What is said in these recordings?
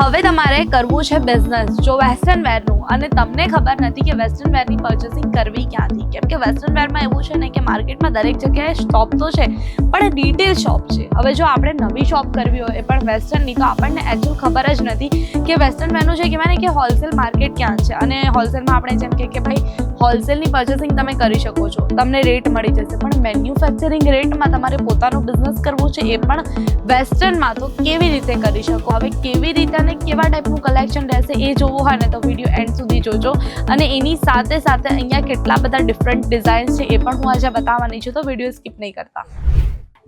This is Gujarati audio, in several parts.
હવે તમારે કરવું છે બિઝનેસ જો વેસ્ટર્ન વેરનું અને તમને ખબર નથી કે વેસ્ટર્ન વેરની પર્ચેસિંગ કરવી ક્યાંથી? કેમ કે વેસ્ટર્ન વેરમાં એવું છે ને કે માર્કેટમાં દરેક જગ્યાએ શોપ તો છે, પણ રિટેલ શોપ છે. હવે જો આપણે નવી શોપ કરવી હોય પણ વેસ્ટર્નની તો આપણને એકચ્યુઅલ ખબર જ નથી કે વેસ્ટર્ન વેરનું છે કહેવાય ને કે હોલસેલ માર્કેટ ક્યાં છે? અને હોલસેલમાં આપણે જેમ કે ભાઈ હોલસેલની પર્ચેસિંગ તમે કરી શકો છો. તમને રેટ મળી જશે. પણ મેન્યુફેક્ચરિંગ રેટમાં તમારે પોતાનું બિઝનેસ કરવું છે એ પણ વેસ્ટર્નમાં તો કેવી રીતે કરી શકો? હવે કેવી રીતે અને કેવા ટાઈપનું કલેક્શન રહેશે એ જોવું હોય ને તો વીડિયો એન્ડ સુધી જોજો. અને એની સાથે સાથે અહીંયા કેટલા બધા ડિફરન્ટ ડિઝાઇન્સ છે એ પણ હું આજે બતાવવાની છું. તો વીડિયો સ્કીપ નહીં કરતા.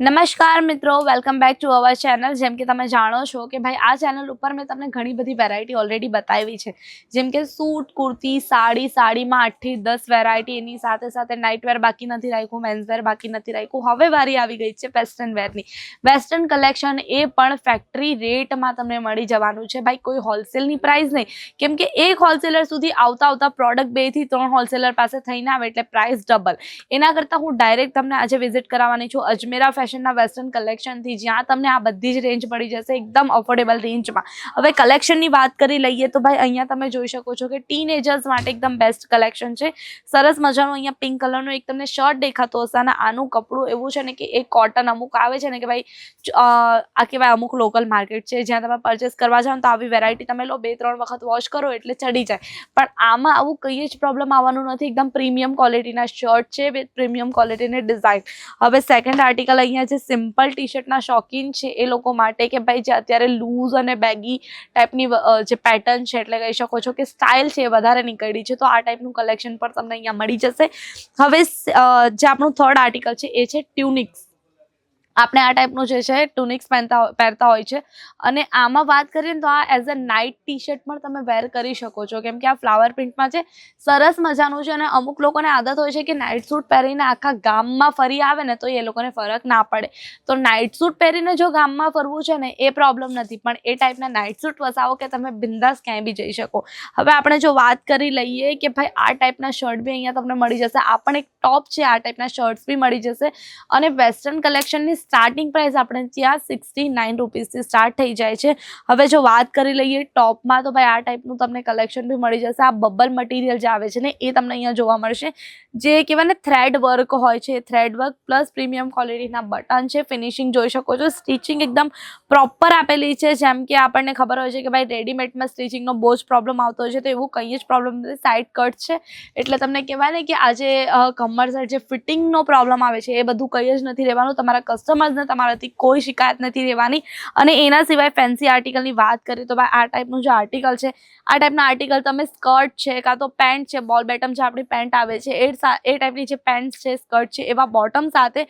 નમસ્કાર મિત્રો welcome back to our channel જેમ કે તમે જાણો છો કે ભાઈ, આ ચેનલ ઉપર મેં તમને ઘણી બધી વેરાયટી ઓલરેડી બતાવી છે. જેમ કે સૂટ, કુર્તી, સાડી, સાડીમાં આઠથી દસ વેરાયટી એની સાથે સાથે નાઇટ વેર બાકી નથી રાખ્યું મેન્સ વેર બાકી નથી રાખ્યું. હવે વારી આવી ગઈ છે વેસ્ટર્ન વેરની વેસ્ટર્ન કલેક્શન એ પણ ફેક્ટરી રેટમાં તમને મળી જવાનું છે. ભાઈ, કોઈ હોલસેલની પ્રાઇસ નહીં. કેમ કે એક હોલસેલર સુધી આવતા આવતા પ્રોડક્ટ બેથી ત્રણ હોલસેલર પાસે થઈને આવે એટલે પ્રાઇસ ડબલ એના કરતાં હું ડાયરેક્ટ તમને આજે વિઝિટ કરાવવાની છું. અજમેરા ફેશનના વેસ્ટર્ન કલેક્શનથી જ્યાં તમને આ બધી જ રેન્જ મળી જશે, એકદમ અફોર્ડેબલ રેન્જમાં હવે કલેક્શનની વાત કરી લઈએ તો ભાઈ અહીંયા તમે જોઈ શકો છો કે ટીનેજર્સ માટે એકદમ બેસ્ટ કલેક્શન છે. સરસ મજાનું અહીંયા પિંક કલરનું એક તમને શર્ટ દેખાતો હશે અને આનું કપડું એવું છે ને કે એક કોટન અમુક આવે છે ને કે ભાઈ આ કહેવાય અમુક લોકલ માર્કેટ છે. જ્યાં તમે પરચેસ કરવા જાઓ તો આવી વેરાયટી તમે લો, બે, ત્રણ વખત વોશ કરો એટલે ચડી જાય. પણ આમાં આવું કંઈ જ પ્રોબ્લેમ આવવાનું નથી. એકદમ પ્રીમિયમ ક્વોલિટીના શર્ટ છે પ્રીમિયમ ક્વોલિટીની ડિઝાઇન હવે સેકન્ડ આર્ટિકલ અહીંયા જે સિમ્પલ ટી શર્ટના શોખીન છે એ લોકો માટે કે ભાઈ જે અત્યારે લૂઝ અને બેગી ટાઈપની જે પેટર્ન છે એટલે કહી શકો છો કે સ્ટાઇલ છે એ વધારે નીકળી છે, તો આ ટાઈપનું કલેક્શન પણ તમને અહીંયા મળી જશે. હવે જે આપણું થર્ડ આર્ટિકલ છે એ છે ટ્યુનિક્સ આપણે આ ટાઈપનું જે છે ટુનિક્સ પહેરતા પહેરતા હોય છે. અને આમાં વાત કરીએ તો આ as a night T shirt પણ તમે વેર કરી શકો છો. કેમ કે આ ફ્લાવર પ્રિન્ટમાં છે, સરસ મજાનું છે અને અમુક લોકોને આદત હોય છે કે નાઇટ સૂટ પહેરીને આખા ગામમાં ફરી આવે ને તો એ લોકોને ફરક ના પડે. તો નાઇટ સૂટ પહેરીને જો ગામમાં ફરવું છે ને, એ પ્રોબ્લેમ નથી. પણ એ ટાઈપના નાઇટ સૂટ વસાવો કે તમે બિંદાસ ક્યાંય બી જઈ શકો. હવે આપણે જો વાત કરી લઈએ કે ભાઈ આ ટાઈપના શર્ટ બી અહીંયા તમને મળી જશે. આ પણ એક ટોપ છે, આ ટાઈપના શર્ટ્સ બી મળી જશે. અને વેસ્ટર્ન કલેક્શનની સ્ટાર્ટિંગ પ્રાઇસ આપણે ત્યાં સિક્સટી નાઇન રૂપીસથી સ્ટાર્ટ થઈ જાય છે. હવે જો વાત કરી લઈએ ટોપમાં, તો ભાઈ આ ટાઈપનું તમને કલેક્શન બી મળી જશે. આ બબલ મટીરિયલ જે આવે છે ને, એ તમને અહીંયા જોવા મળશે. જે કહેવાય ને થ્રેડ વર્ક હોય છે થ્રેડ વર્ક પ્લસ પ્રીમિયમ ક્વોલિટીના બટન છે ફિનિશિંગ જોઈ શકો છો. સ્ટિચિંગ એકદમ પ્રોપર આપેલી છે. જેમ કે આપણને ખબર હોય છે કે ભાઈ રેડીમેડમાં સ્ટિચિંગનો બહુ જ પ્રોબ્લેમ આવતો હોય છે, તો એવું કંઈ જ પ્રોબ્લેમ નથી. સાઇડ કટ છે. એટલે તમને કહેવાય ને કે આજે કમર સાઇડ જે ફિટિંગનો પ્રોબ્લેમ આવે છે, એ બધું કંઈ જ નથી રહેવાનું. તમારા કસ્ટમર્સને તમારાથી કોઈ શિકાયત નથી રહેવાની. અને એના સિવાય ફેન્સી આર્ટિકલની વાત કરીએ તો ભાઈ આ ટાઈપનું જે આર્ટિકલ છે, આ ટાઈપના આર્ટિકલ તમે સ્કર્ટ છે કાં તો પેન્ટ છે બોલ બેટમ જે આપણી પેન્ટ આવે છે, એ એ ટાઈપની જે પેન્ટ છે સ્કર્ટ છે, એવા બોટમ સાથે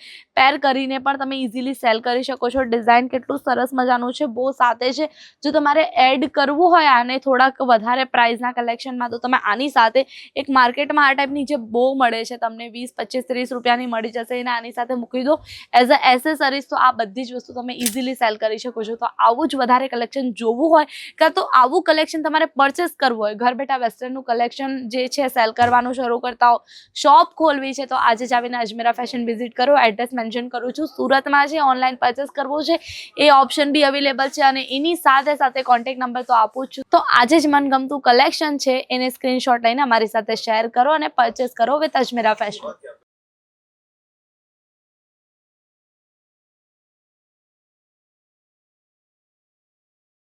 પેર કરીને પણ તમે ઇઝીલી સેલ કરી શકો છો. ડિઝાઇન કેટલું સરસ મજાનું છે, બહુ સાથે છે. જો તમારે એડ કરવું હોય આને થોડાક વધારે પ્રાઇઝના કલેક્શનમાં તો તમે આની સાથે એક માર્કેટમાં આ ટાઈપની જે બહુ મળે છે, તમને વીસ, પચીસ, ત્રીસ રૂપિયાની મળી જશે, એને આની સાથે મૂકી દો. એઝ અ એસેસરીઝ તો આ બધી જ વસ્તુ તમે ઇઝીલી સેલ કરી શકો છો. તો આવું જ વધારે કલેક્શન જોવું હોય કાં તો આવું કલેક્શન તમારે પરચેસ કરવું હોય. ઘર બેઠા વેસ્ટર્નનું કલેક્શન જે છે સેલ કરવાનું શરૂ કરતા હો. શોપ ખોલવી છે તો આજે જ આવીને અજમેરા ફેશન વિઝિટ કરો. એડ્રેસ મેન્શન કરું છું. સુરતમાં છે ઓનલાઈન પરચેસ કરવું છે એ ઓપ્શન બી અવેલેબલ છે અને એની સાથે સાથે કોન્ટેક્ટ નંબર તો આપું છું. તો આજે જ મનગમતું કલેક્શન છે એને સ્ક્રીનશોટ લઈને અમારી સાથે શેર કરો અને પરચેસ કરો વિથ અજમેરા ફેશન